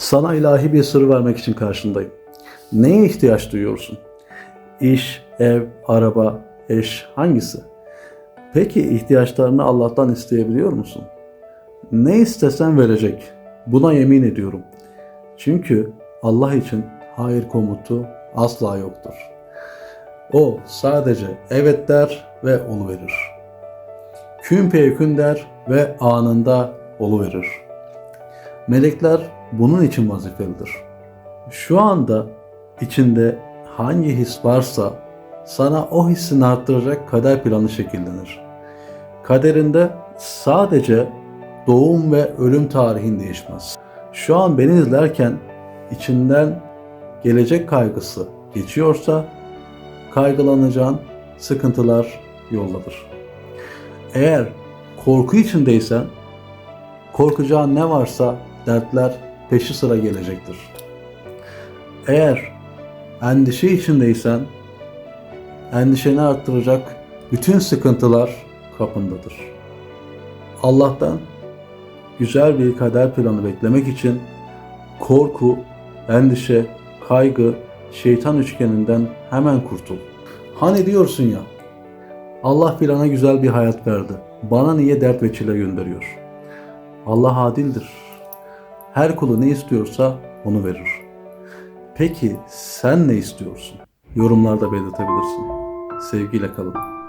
Sana ilahi bir sır vermek için karşındayım. Neye ihtiyaç duyuyorsun? İş, ev, araba, eş hangisi? Peki ihtiyaçlarını Allah'tan isteyebiliyor musun? Ne istesen verecek. Buna yemin ediyorum. Çünkü Allah için hayır komutu asla yoktur. O sadece evet der ve verir. Kün peyekün der ve anında verir. Melekler bunun için vazifelidir. Şu anda içinde hangi his varsa sana o hissini arttıracak kader planı şekillenir. Kaderinde sadece doğum ve ölüm tarihin değişmez. Şu an beni izlerken içinden gelecek kaygısı geçiyorsa kaygılanacağın sıkıntılar yoldadır. Eğer korku içindeysen korkacağın ne varsa dertler peşi sıra gelecektir. Eğer endişe içindeysen endişeni arttıracak bütün sıkıntılar kapındadır. Allah'tan güzel bir kader planı beklemek için korku, endişe, kaygı, şeytan üçgeninden hemen kurtul. Hani diyorsun ya, Allah filana güzel bir hayat verdi. Bana niye dert ve çile gönderiyor? Allah adildir. Her kulu ne istiyorsa onu verir. Peki sen ne istiyorsun? Yorumlarda belirtebilirsin. Sevgiyle kalın.